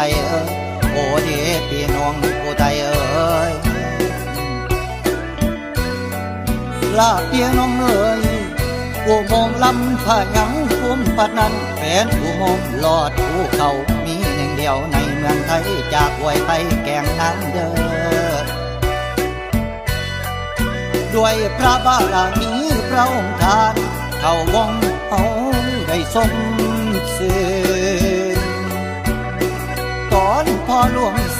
เอ้ยโอ้ดีพี่น้องผู้ใดเอ้ยลาเพียน้องเอ้ยผู้มองลำผ้ายังคุ้มปัดนั้นแฟนผู้มองหลอดผู้เขามีหนึ่งเดียวในเมืองไทยจากไวยไปแกงน้ำเด้อด้วยพระบารมีพระองค์ทาน เขาวงเอาได้รงเสือ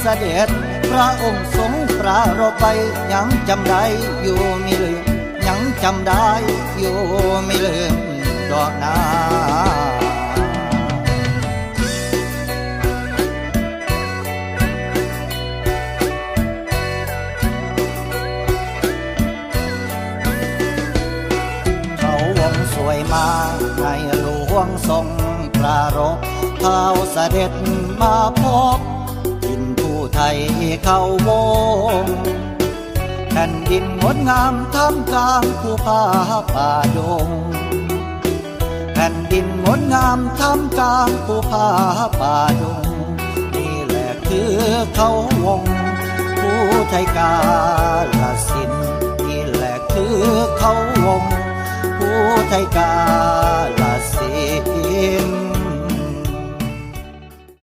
เสด็จ พระองค์ทรงปรารภไปยังจำได้อยู่ไม่ลืมยังจำได้อยู่ไม่ลืมดอกนาเขาวงสวยมาในหลวงทรงปรารภเท้าเสด็จมาพบ ยเข้าวงแผ่นดินงดงามท่ามกลางภูผาป่าดง แผ่นดินงดงามท่ามกลางภูผาป่าดง นี่แหละคือเขาวงผู้ไทยกาลสินนี่แหละคือเขาวงผู้ไทยกาลสิน